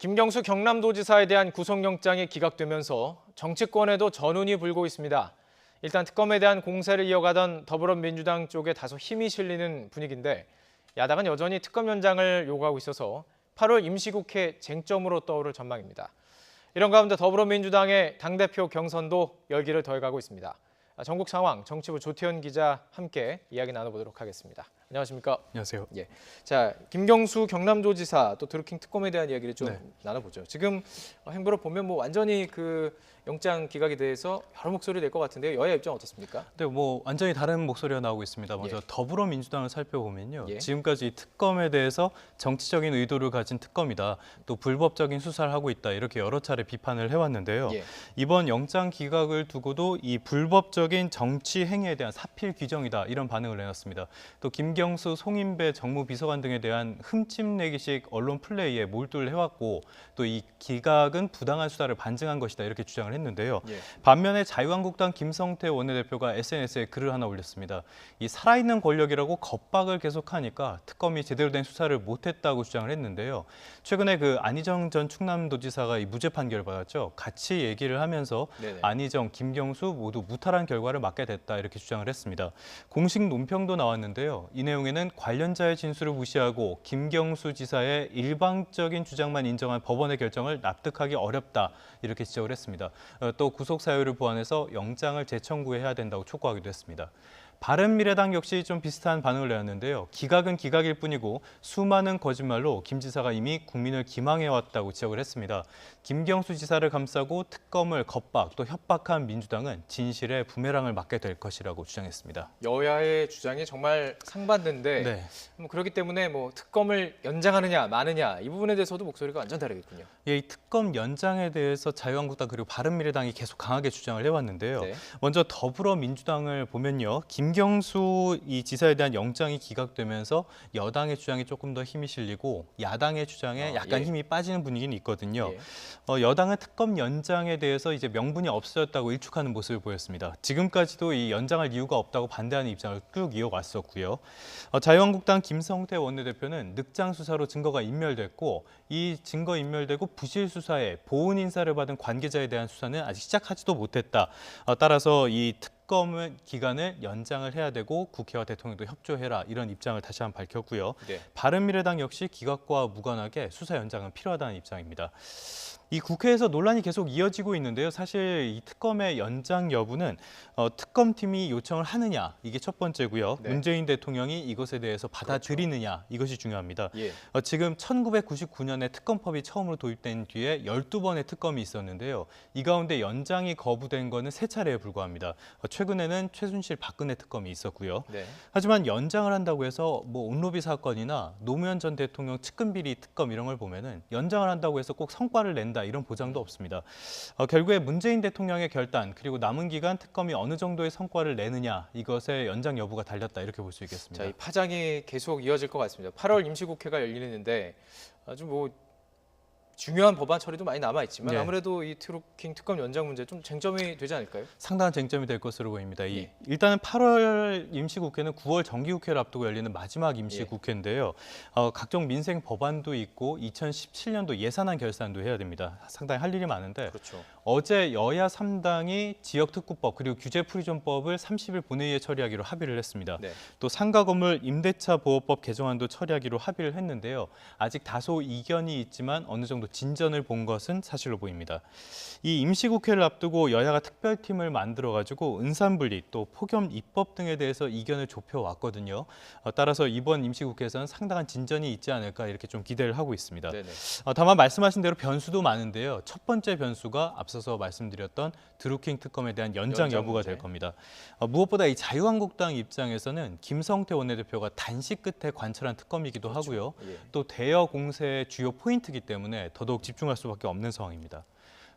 김경수 경남도지사에 대한 구속영장이 기각되면서 정치권에도 전운이 불고 있습니다. 일단 특검에 대한 공세를 이어가던 더불어민주당 쪽에 다소 힘이 실리는 분위기인데 야당은 여전히 특검 연장을 요구하고 있어서 8월 임시국회 쟁점으로 떠오를 전망입니다. 이런 가운데 더불어민주당의 당대표 경선도 열기를 더해가고 있습니다. 전국 상황 정치부 조태현 기자 함께 이야기 나눠보도록 하겠습니다. 안녕하십니까? 안녕하세요. 예. 자, 김경수 경남도지사 또 드루킹 특검에 대한 이야기를 좀 네. 나눠보죠. 지금 행보를 보면 뭐 완전히 그 영장 기각에 대해서 여러 목소리 낼것 같은데요. 여야 입장 어떻습니까? 근데 뭐 완전히 다른 목소리가 나오고 있습니다. 먼저 예. 더불어민주당을 살펴보면요. 예. 지금까지 이 특검에 대해서 정치적인 의도를 가진 특검이다. 또 불법적인 수사를 하고 있다. 이렇게 여러 차례 비판을 해왔는데요. 예. 이번 영장 기각을 두고도 이 불법적인 정치 행위에 대한 사필 규정이다. 이런 반응을 내놨습니다. 또 김 경수, 송인배 정무비서관 등에 대한 흠집내기식 언론 플레이에 몰두를 해왔고 또 이 기각은 부당한 수사를 반증한 것이다. 이렇게 주장을 했는데요. 예. 반면에 자유한국당 김성태 원내대표가 SNS에 글을 하나 올렸습니다. 이 살아있는 권력이라고 겁박을 계속하니까 특검이 제대로 된 수사를 못했다고 주장을 했는데요. 최근에 그 안희정 전 충남도지사가 이 무죄 판결을 받았죠. 같이 얘기를 하면서 네네. 안희정, 김경수 모두 무탈한 결과를 맞게 됐다 이렇게 주장을 했습니다. 공식 논평도 나왔는데요. 이 내용에는 관련자의 진술을 무시하고 김경수 지사의 일방적인 주장만 인정한 법원의 결정을 납득하기 어렵다 이렇게 지적을 했습니다. 어, 또 구속 사유를 보완해서 영장을 재청구해야 된다고 촉구하기도 했습니다. 바른미래당 역시 좀 비슷한 반응을 내었는데요. 기각은 기각일 뿐이고 수많은 거짓말로 김 지사가 이미 국민을 기망해왔다고 지적을 했습니다. 김경수 지사를 감싸고 특검을 겁박 또 협박한 민주당은 진실의 부메랑을 맞게 될 것이라고 주장했습니다. 여야의 주장이 정말 상반된데 네. 뭐 그렇기 때문에 뭐 특검을 연장하느냐 마느냐 이 부분에 대해서도 목소리가 완전 다르겠군요. 예, 이 특검 연장에 대해서 자유한국당 그리고 바른미래당이 계속 강하게 주장을 해왔는데요. 네. 먼저 더불어민주당을 보면요, 김 경수 이 지사에 대한 영장이 기각되면서 여당의 주장이 조금 더 힘이 실리고 야당의 주장에 아, 약간 예. 힘이 빠지는 분위기는 있거든요. 예. 어, 여당은 특검 연장에 대해서 이제 명분이 없어졌다고 일축하는 모습을 보였습니다. 지금까지도 이 연장할 이유가 없다고 반대하는 입장을 쭉 이어왔었고요. 어, 자유한국당 김성태 원내대표는 늑장 수사로 증거가 인멸됐고 이 증거 인멸되고 부실 수사에 보훈 인사를 받은 관계자에 대한 수사는 아직 시작하지도 못했다. 어, 따라서 이 특검 기간을 연장을 해야 되고 국회와 대통령도 협조해라 이런 입장을 다시 한번 밝혔고요. 네. 바른미래당 역시 기각과 무관하게 수사 연장은 필요하다는 입장입니다. 이 국회에서 논란이 계속 이어지고 있는데요. 사실 이 특검의 연장 여부는 어, 특검팀이 요청을 하느냐 이게 첫 번째고요. 네. 문재인 대통령이 이것에 대해서 받아들이느냐 이것이 중요합니다. 예. 어, 지금 1999년에 특검법이 처음으로 도입된 뒤에 12번의 특검이 있었는데요. 이 가운데 연장이 거부된 거는 세 차례에 불과합니다. 어, 최근에는 최순실 박근혜 특검이 있었고요. 네. 하지만 연장을 한다고 해서 뭐 온로비 사건이나 노무현 전 대통령 측근 비리 특검 이런 걸 보면은 연장을 한다고 해서 꼭 성과를 낸다 이런 보장도 없습니다. 어, 결국에 문재인 대통령의 결단 그리고 남은 기간 특검이 어느 정도의 성과를 내느냐 이것에 연장 여부가 달렸다 이렇게 볼 수 있겠습니다. 자, 이 파장이 계속 이어질 것 같습니다. 8월 임시국회가 열리는데 아주 뭐 중요한 법안 처리도 많이 남아 있지만 네. 아무래도 이 트루킹 특검 연장 문제 좀 쟁점이 되지 않을까요? 상당한 쟁점이 될 것으로 보입니다. 이, 예. 일단은 8월 임시국회는 9월 정기국회를 앞두고 열리는 마지막 예. 임시국회인데요. 어, 각종 민생 법안도 있고 2017년도 예산안 결산도 해야 됩니다. 상당히 할 일이 많은데 그렇죠. 어제 여야 3당이 지역특구법 그리고 규제프리존법을 30일 본회의에 처리하기로 합의를 했습니다. 네. 또 상가 건물 임대차 보호법 개정안도 처리하기로 합의를 했는데요. 아직 다소 이견이 있지만 어느 정도 진전을 본 것은 사실로 보입니다. 이 임시국회를 앞두고 여야가 특별팀을 만들어 가지고 은산분리 또 폭염 입법 등에 대해서 이견을 좁혀 왔거든요. 어, 따라서 이번 임시국회에서는 상당한 진전이 있지 않을까 이렇게 좀 기대를 하고 있습니다. 네네. 어, 다만 말씀하신 대로 변수도 많은데요. 첫 번째 변수가 앞서서 말씀드렸던 드루킹 특검에 대한 연장 연장 여부가 문제. 될 겁니다. 어, 무엇보다 이 자유한국당 입장에서는 김성태 원내대표가 단식 끝에 관철한 특검이기도 하고요. 예. 또 대여 공세의 주요 포인트이기 때문에 더더욱 집중할 수밖에 없는 상황입니다.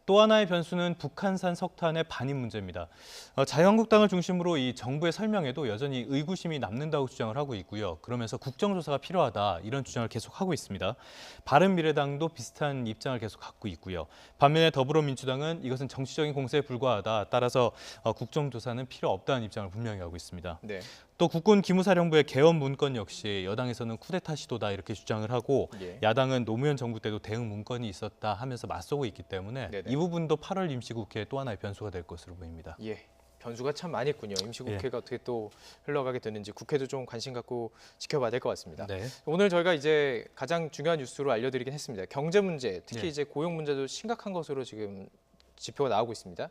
또 하나의 변수는 북한산 석탄의 반입 문제입니다. 어, 자유한국당을 중심으로 이 정부의 설명에도 여전히 의구심이 남는다고 주장을 하고 있고요. 그러면서 국정조사가 필요하다 이런 주장을 계속 하고 있습니다. 바른미래당도 비슷한 입장을 계속 갖고 있고요. 반면에 더불어민주당은 이것은 정치적인 공세에 불과하다. 따라서 어, 국정조사는 필요 없다는 입장을 분명히 하고 있습니다. 네. 또 국군 기무사령부의 개헌 문건 역시 여당에서는 쿠데타 시도다 이렇게 주장을 하고 예. 야당은 노무현 정부 때도 대응 문건이 있었다 하면서 맞서고 있기 때문에 네네. 이 부분도 8월 임시국회 또 하나의 변수가 될 것으로 보입니다. 예. 변수가 참 많이 있군요. 예. 임시국회가 어떻게 또 흘러가게 되는지 국회도 좀 관심 갖고 지켜봐야 될 것 같습니다. 네. 오늘 저희가 이제 가장 중요한 뉴스로 알려드리긴 했습니다. 경제 문제, 특히 네. 이제 고용 문제도 심각한 것으로 지금 지표가 나오고 있습니다.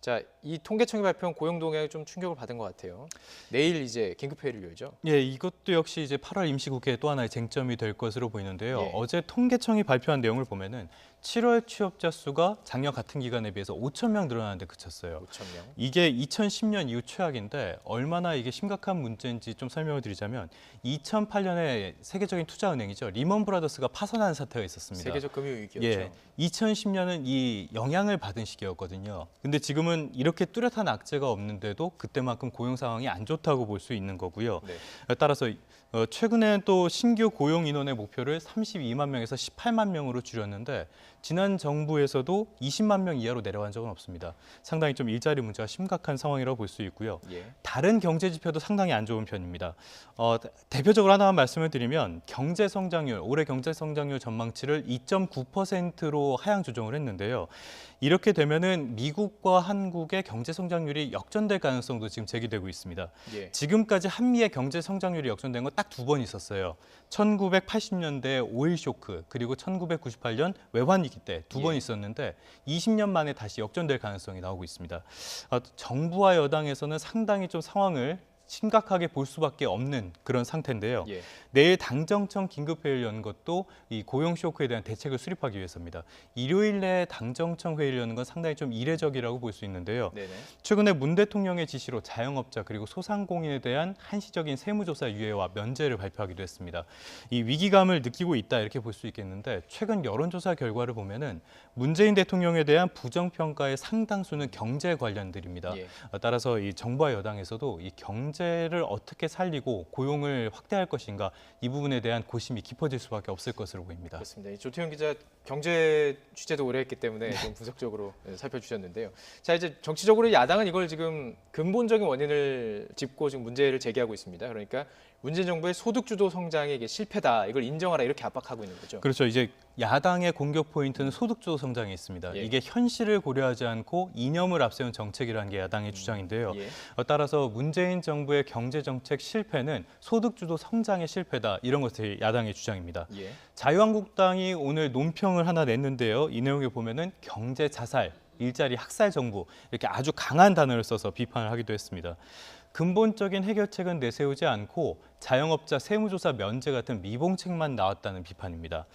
자, 이 통계청이 발표한 고용 동향에 좀 충격을 받은 것 같아요. 내일 이제 긴급 회의를 열죠. 예, 이것도 역시 이제 8월 임시국회 또 하나의 쟁점이 될 것으로 보이는데요. 예. 어제 통계청이 발표한 내용을 보면은 7월 취업자 수가 작년 같은 기간에 비해서 5천 명 늘어나는 데 그쳤어요. 5천 명. 이게 2010년 이후 최악인데 얼마나 이게 심각한 문제인지 좀 설명을 드리자면 2008년에 세계적인 투자은행이죠 리먼 브라더스가 파산하는 사태가 있었습니다. 세계적 금융 위기였죠. 예, 2010년은 이 영향을 받은 시기였거든요. 근데 지금은 이렇게 뚜렷한 악재가 없는데도 그때만큼 고용 상황이 안 좋다고 볼 수 있는 거고요. 네. 따라서 어, 최근에 또 신규 고용 인원의 목표를 32만 명에서 18만 명으로 줄였는데 지난 정부에서도 20만 명 이하로 내려간 적은 없습니다. 상당히 좀 일자리 문제가 심각한 상황이라고 볼 수 있고요. 예. 다른 경제 지표도 상당히 안 좋은 편입니다. 어, 대표적으로 하나만 말씀을 드리면 경제 성장률 올해 경제 성장률 전망치를 2.9%로 하향 조정을 했는데요. 이렇게 되면은 미국과 한국의 경제 성장률이 역전될 가능성도 지금 제기되고 있습니다. 예. 지금까지 한미의 경제 성장률이 역전된 건 딱 두 번 있었어요. 1980년대 오일 쇼크 그리고 1998년 외환 위기 때 두번 예. 있었는데 20년 만에 다시 역전될 가능성이 나오고 있습니다. 아, 정부와 여당에서는 상당히 좀 상황을 심각하게 볼 수밖에 없는 그런 상태인데요. 예. 내일 당정청 긴급회의를 여는 것도 이 고용 쇼크에 대한 대책을 수립하기 위해서입니다. 일요일 내에 당정청 회의를 여는 건 상당히 좀 이례적이라고 볼 수 있는데요. 네네. 최근에 문 대통령의 지시로 자영업자 그리고 소상공인에 대한 한시적인 세무조사 유예와 면제를 발표하기도 했습니다. 이 위기감을 느끼고 있다 이렇게 볼 수 있겠는데 최근 여론조사 결과를 보면은 문재인 대통령에 대한 부정평가의 상당수는 경제 관련들입니다. 예. 어, 따라서 이 정부와 여당에서도 이 경제 를 어떻게 살리고 고용을 확대할 것인가 이 부분에 대한 고심이 깊어질 수밖에 없을 것으로 보입니다. 그렇습니다. 이 조태현 기자 경제 취재도 오래 했기 때문에 좀 분석적으로 예, 살펴주셨는데요. 자 이제 정치적으로 야당은 이걸 지금 근본적인 원인을 짚고 지금 문제를 제기하고 있습니다. 그러니까 문재인 정부의 소득주도 성장이 이게 실패다. 이걸 인정하라 이렇게 압박하고 있는 거죠. 그렇죠. 이제 야당의 공격 포인트는 소득주도 성장에 있습니다. 예. 이게 현실을 고려하지 않고 이념을 앞세운 정책이라는 게 야당의 주장인데요. 예. 어, 따라서 문재인 정부의 경제 정책 실패는 소득주도 성장의 실패다 이런 것이 야당의 주장입니다. 예. 자유한국당이 오늘 논평을 하나 냈는데요. 이 내용에 보면은 경제 자살, 일자리 학살 정부 이렇게 아주 강한 단어를 써서 비판을 하기도 했습니다. 근본적인 해결책은 내세우지 않고 자영업자 세무조사 면제 같은 미봉책만 나왔다는 비판입니다.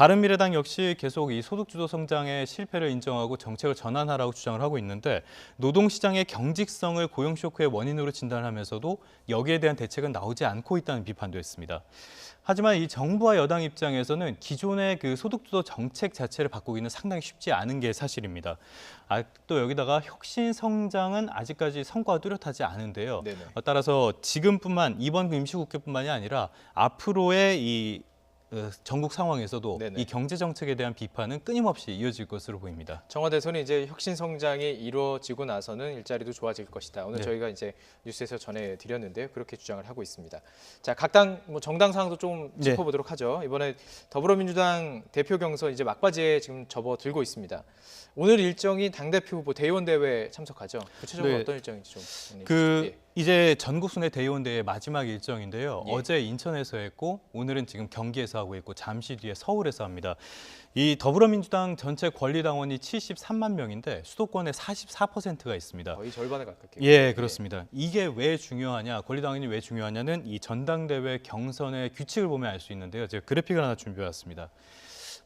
바른미래당 역시 계속 이 소득주도 성장의 실패를 인정하고 정책을 전환하라고 주장을 하고 있는데 노동시장의 경직성을 고용 쇼크의 원인으로 진단하면서도 여기에 대한 대책은 나오지 않고 있다는 비판도 했습니다. 하지만 이 정부와 여당 입장에서는 기존의 그 소득주도 정책 자체를 바꾸기는 상당히 쉽지 않은 게 사실입니다. 아, 또 여기다가 혁신 성장은 아직까지 성과가 뚜렷하지 않은데요. 네네. 어, 따라서 지금뿐만 이번 임시국회뿐만이 아니라 앞으로의 이 어, 전국 상황에서도 네네. 이 경제 정책에 대한 비판은 끊임없이 이어질 것으로 보입니다. 청와대에서는 이제 혁신 성장이 이루어지고 나서는 일자리도 좋아질 것이다. 오늘 네. 저희가 이제 뉴스에서 전해드렸는데요. 그렇게 주장을 하고 있습니다. 자, 각 당 뭐 정당 상황도 좀 네. 짚어보도록 하죠. 이번에 더불어민주당 대표 경선 이제 막바지에 지금 접어들고 있습니다. 오늘 일정이 당 대표 후보 대의원 대회 참석하죠. 구체적으로 네. 어떤 일정인지 좀그 주시죠. 이제 전국순회 대의원대회 마지막 일정인데요. 예. 어제 인천에서 했고 오늘은 지금 경기에서 하고 있고 잠시 뒤에 서울에서 합니다. 이 더불어민주당 전체 권리당원이 73만 명인데 수도권에 44%가 있습니다. 거의 절반에 가깝게. 예, 그렇습니다. 이게 왜 중요하냐? 권리당원이 왜 중요하냐는 이 전당대회 경선의 규칙을 보면 알 수 있는데요. 제가 그래픽을 하나 준비해 왔습니다.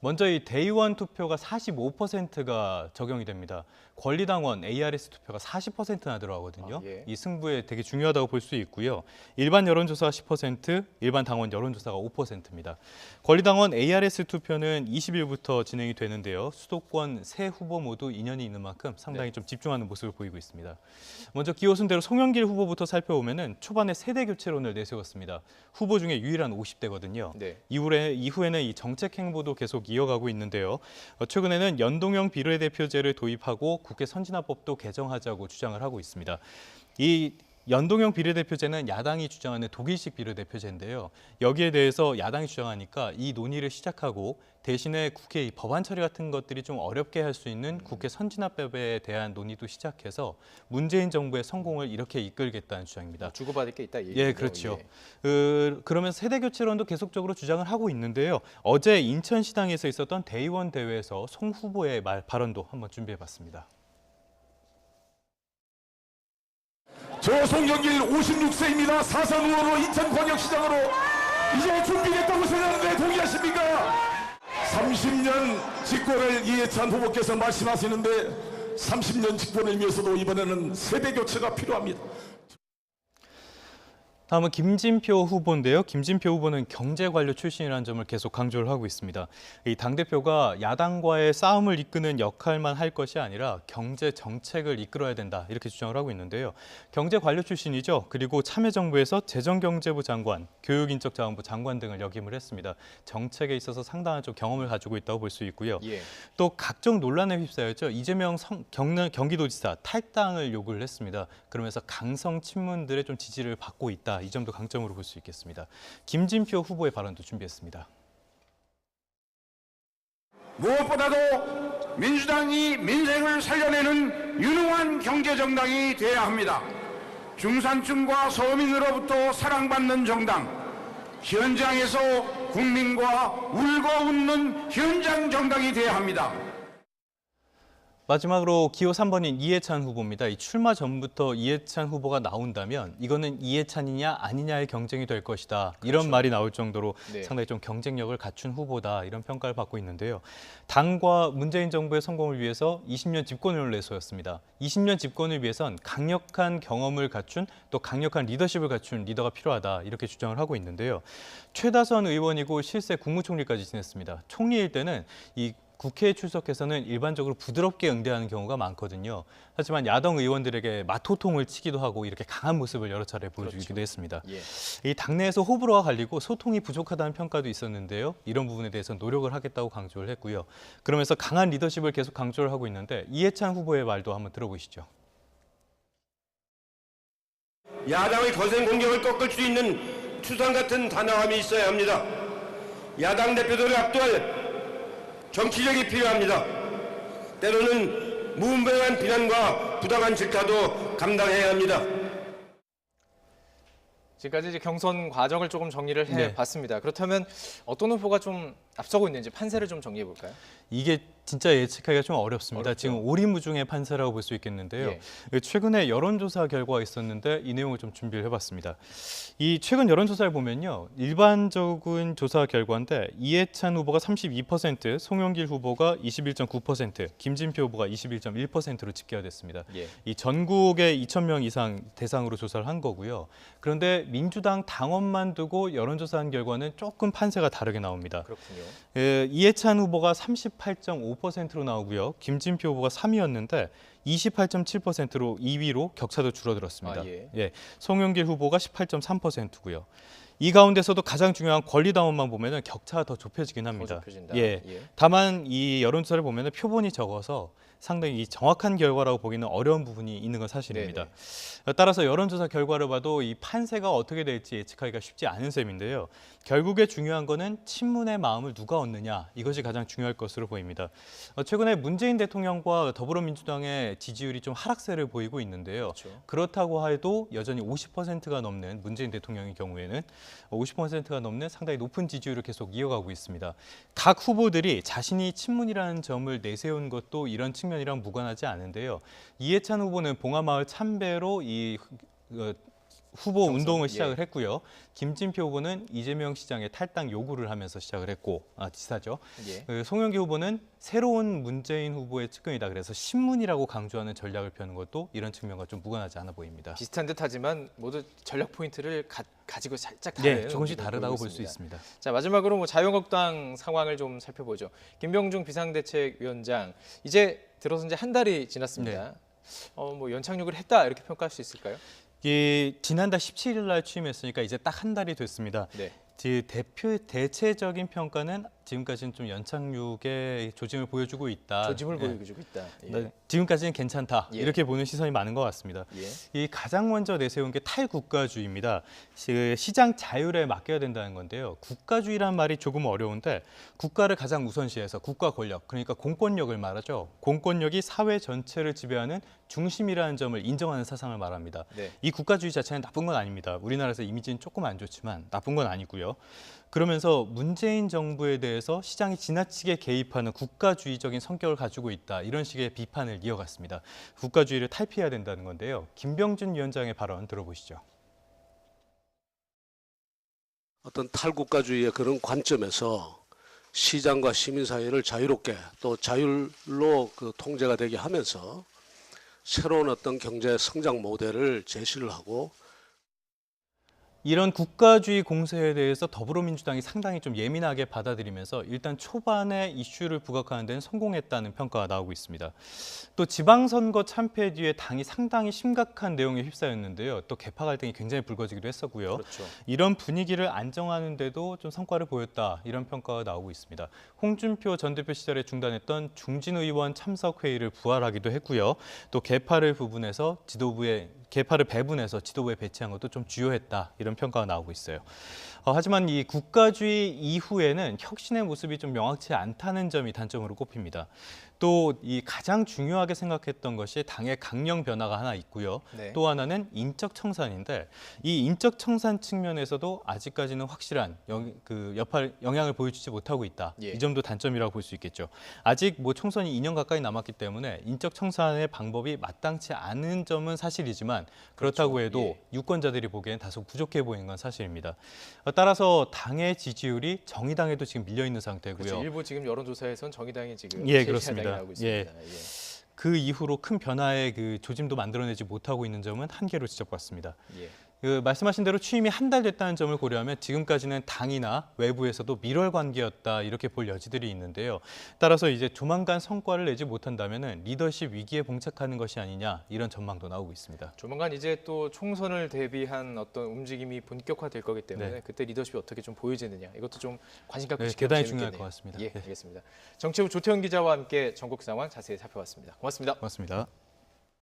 먼저 이 대의원 투표가 45%가 적용이 됩니다. 권리당원 ARS 투표가 40%나 들어가거든요. 아, 예. 이 승부에 되게 중요하다고 볼 수 있고요. 일반 여론조사가 10%, 일반 당원 여론조사가 5%입니다. 권리당원 ARS 투표는 20일부터 진행이 되는데요. 수도권 세 후보 모두 인연이 있는 만큼 상당히 네. 좀 집중하는 모습을 보이고 있습니다. 먼저 기호순대로 송영길 후보부터 살펴보면 은 초반에 세대 교체론을 내세웠습니다. 후보 중에 유일한 50대거든요. 네. 이후에 이후에는 이 정책 행보도 계속 이어가고 있는데요. 어, 최근에는 연동형 비례대표제를 도입하고 국회 선진화법도 개정하자고 주장을 하고 있습니다. 이 연동형 비례대표제는 야당이 주장하는 독일식 비례대표제인데요. 여기에 대해서 야당이 주장하니까 이 논의를 시작하고 대신에 국회 의 법안 처리 같은 것들이 좀 어렵게 할 수 있는 국회 선진화법에 대한 논의도 시작해서 문재인 정부의 성공을 이렇게 이끌겠다는 주장입니다. 주고받을 게 있다. 이 예. 그렇죠. 예. 그, 그러면서 세대 교체론도 계속적으로 주장을 하고 있는데요. 어제 인천시당에서 있었던 대의원 대회에서 송 후보의 말 발언도 한번 준비해봤습니다. 저 송영길 56세입니다. 사선 의원으로 인천광역시장으로 이제 준비됐다고 생각하는데 동의하십니까? 30년 집권을 이해찬 후보께서 말씀하시는데 30년 집권을 위해서도 이번에는 세대 교체가 필요합니다. 다음은 김진표 후보인데요. 김진표 후보는 경제관료 출신이라는 점을 계속 강조를 하고 있습니다. 이 당대표가 야당과의 싸움을 이끄는 역할만 할 것이 아니라 경제 정책을 이끌어야 된다 이렇게 주장을 하고 있는데요. 경제관료 출신이죠. 그리고 참여정부에서 재정경제부 장관, 교육인적자원부 장관 등을 역임을 했습니다. 정책에 있어서 상당한 좀 경험을 가지고 있다고 볼 수 있고요. 예. 또 각종 논란에 휩싸였죠. 이재명 성, 경남, 경기도지사 탈당을 요구를 했습니다. 그러면서 강성 친문들의 좀 지지를 받고 있다. 이 점도 강점으로 볼 수 있겠습니다. 김진표 후보의 발언도 준비했습니다. 무엇보다도 민주당이 민생을 살려내는 유능한 경제정당이 돼야 합니다. 중산층과 서민으로부터 사랑받는 정당, 현장에서 국민과 울고 웃는 현장 정당이 돼야 합니다. 마지막으로 기호 3번인 이해찬 후보입니다. 이 출마 전부터 이해찬 후보가 나온다면 이거는 이해찬이냐 아니냐의 경쟁이 될 것이다. 이런 말이 나올 정도로 네. 상당히 좀 경쟁력을 갖춘 후보다 이런 평가를 받고 있는데요. 당과 문재인 정부의 성공을 위해서 20년 집권을 내세웠습니다. 20년 집권을 위해선 강력한 경험을 갖춘 또 강력한 리더십을 갖춘 리더가 필요하다 이렇게 주장을 하고 있는데요. 최다선 의원이고 실세 국무총리까지 지냈습니다. 총리일 때는 이 국회에 출석해서는 일반적으로 부드럽게 응대하는 경우가 많거든요. 하지만 야당 의원들에게 마토통을 치기도 하고 이렇게 강한 모습을 여러 차례 보여주기도 했습니다. 예. 이 당내에서 호불호가 갈리고 소통이 부족하다는 평가도 있었는데요. 이런 부분에 대해서 노력을 하겠다고 강조를 했고요. 그러면서 강한 리더십을 계속 강조를 하고 있는데 이해찬 후보의 말도 한번 들어보시죠. 야당의 거센 공격을 꺾을 수 있는 추상 같은 단호함이 있어야 합니다. 야당 대표들을 압도할 정치력이 필요합니다. 때로는 무분별한 비난과 부당한 질타도 감당해야 합니다. 지금까지 이제 경선 과정을 조금 정리를 네. 해봤습니다. 그렇다면 어떤 후보가 좀 앞서고 있는지 판세를 좀 정리해 볼까요? 이게 진짜 예측하기가 좀 어렵습니다. 어렵죠. 지금 오리무중의 판세라고 볼 수 있겠는데요. 예. 최근에 여론조사 결과가 있었는데 이 내용을 좀 준비를 해봤습니다. 이 최근 여론조사를 보면요, 일반적인 조사 결과인데 이해찬 후보가 32%, 송영길 후보가 21.9%, 김진표 후보가 21.1%로 집계가 됐습니다. 예. 이 전국에 2천 명 이상 대상으로 조사를 한 거고요. 그런데 민주당 당원만 두고 여론조사한 결과는 조금 판세가 다르게 나옵니다. 그렇군요. 예, 이해찬 후보가 38.5%로 나오고요. 김진표 후보가 3위였는데 28.7%로 2위로 격차도 줄어들었습니다. 아, 예. 송영길 후보가 18.3%고요. 이 가운데서도 가장 중요한 권리당원만 보면은 격차가 더 좁혀지긴 합니다. 좁혀진다. 예. 예. 다만 이 여론조사를 보면은 표본이 적어서 상당히 이 정확한 결과라고 보기는 어려운 부분이 있는 건 사실입니다. 따라서 여론조사 결과를 봐도 이 판세가 어떻게 될지 예측하기가 쉽지 않은 셈인데요. 결국에 중요한 거는 친문의 마음을 누가 얻느냐 이것이 가장 중요할 것으로 보입니다. 어, 최근에 문재인 대통령과 더불어민주당의 지지율이 좀 하락세를 보이고 있는데요. 그렇죠. 그렇다고 해도 여전히 50%가 넘는 문재인 대통령의 경우에는 50%가 넘는 상당히 높은 지지율을 계속 이어가고 있습니다. 각 후보들이 자신이 친문이라는 점을 내세운 것도 이런 측면 이랑 무관하지 않은데요. 이해찬 후보는 봉하마을 참배로 이 어, 후보 경선, 운동을 예. 시작을 했고요. 김진표 후보는 이재명 시장의 탈당 요구를 하면서 시작을 했고 아, 지사죠. 예. 그 송영기 후보는 새로운 문재인 후보의 측근이다. 그래서 신문이라고 강조하는 전략을 펴는 것도 이런 측면과 좀 무관하지 않아 보입니다. 비슷한 듯하지만 모두 전략 포인트를 가, 가지고 살짝 다른 네, 조금씩 다르다고 볼 수 있습니다. 자 마지막으로 뭐 자유한국당 상황을 좀 살펴보죠. 김병중 비상대책위원장 이제 들어서 이제 한 달이 지났습니다. 네. 어, 뭐 연착륙을 했다 이렇게 평가할 수 있을까요? 이 지난달 17일 날 취임했으니까 이제 딱 한 달이 됐습니다. 네. 그 대표 대체적인 평가는 지금까지는 좀 연착륙의 조짐을 보여주고 있다. 조짐을 예. 보여주고 있다. 예. 네, 지금까지는 괜찮다. 예. 이렇게 보는 시선이 많은 것 같습니다. 예. 이 가장 먼저 내세운 게 탈국가주의입니다. 시- 시장 자율에 맡겨야 된다는 건데요. 국가주의란 말이 조금 어려운데 국가를 가장 우선시해서 국가 권력, 그러니까 공권력을 말하죠. 공권력이 사회 전체를 지배하는 중심이라는 점을 인정하는 사상을 말합니다. 네. 이 국가주의 자체는 나쁜 건 아닙니다. 우리나라에서 이미지는 조금 안 좋지만 나쁜 건 아니고요. 그러면서 문재인 정부에 대해 서 시장이 지나치게 개입하는 국가주의적인 성격을 가지고 있다. 이런 식의 비판을 이어갔습니다. 국가주의를 탈피해야 된다는 건데요. 김병준 위원장의 발언 들어보시죠. 어떤 탈국가주의의 그런 관점에서 시장과 시민사회를 자유롭게 또 자율로 그 통제가 되게 하면서 새로운 어떤 경제 성장 모델을 제시를 하고 이런 국가주의 공세에 대해서 더불어민주당이 상당히 좀 예민하게 받아들이면서 일단 초반에 이슈를 부각하는 데는 성공했다는 평가가 나오고 있습니다. 또 지방선거 참패 뒤에 당이 상당히 심각한 내용에 휩싸였는데요. 또 개파 갈등이 굉장히 불거지기도 했었고요. 그렇죠. 이런 분위기를 안정하는 데도 좀 성과를 보였다 이런 평가가 나오고 있습니다. 홍준표 전 대표 시절에 중단했던 중진 의원 참석 회의를 부활하기도 했고요. 또 개파를 부분해서 지도부에 개파를 배분해서 지도부에 배치한 것도 좀 주요했다 이런 평가가 나오고 있어요. 어, 하지만 이 국가주의 이후에는 혁신의 모습이 좀 명확치 않다는 점이 단점으로 꼽힙니다. 또 이 가장 중요하게 생각했던 것이 당의 강령 변화가 하나 있고요. 네. 또 하나는 인적 청산인데 이 인적 청산 측면에서도 아직까지는 확실한 영, 그 여팔 영향을 보여주지 못하고 있다. 예. 이 점도 단점이라고 볼 수 있겠죠. 아직 뭐 총선이 2년 가까이 남았기 때문에 인적 청산의 방법이 마땅치 않은 점은 사실이지만 그렇다고 그렇죠. 해도 예. 유권자들이 보기엔 다소 부족해 보이는 건 사실입니다. 어, 따라서 당의 지지율이 정의당에도 지금 밀려 있는 상태고요. 그렇죠. 일부 지금 여론조사에선 정의당이 지금 예, 그렇습니다. 있습니다. 예. 그 이후로 큰 변화의 그 조짐도 만들어내지 못하고 있는 점은 한계로 지적받습니다. 예. 그 말씀하신 대로 취임이 한 달 됐다는 점을 고려하면 지금까지는 당이나 외부에서도 밀월 관계였다 이렇게 볼 여지들이 있는데요. 따라서 이제 조만간 성과를 내지 못한다면은 리더십 위기에 봉착하는 것이 아니냐 이런 전망도 나오고 있습니다. 조만간 이제 또 총선을 대비한 어떤 움직임이 본격화될 거기 때문에 네. 그때 리더십이 어떻게 좀 보여지느냐 이것도 좀 관심 갖고 네, 대단히. 중요할 것 같습니다. 예, 네. 알겠습니다. 정치부 조태현 기자와 함께 전국 상황 자세히 살펴봤습니다. 고맙습니다. 고맙습니다.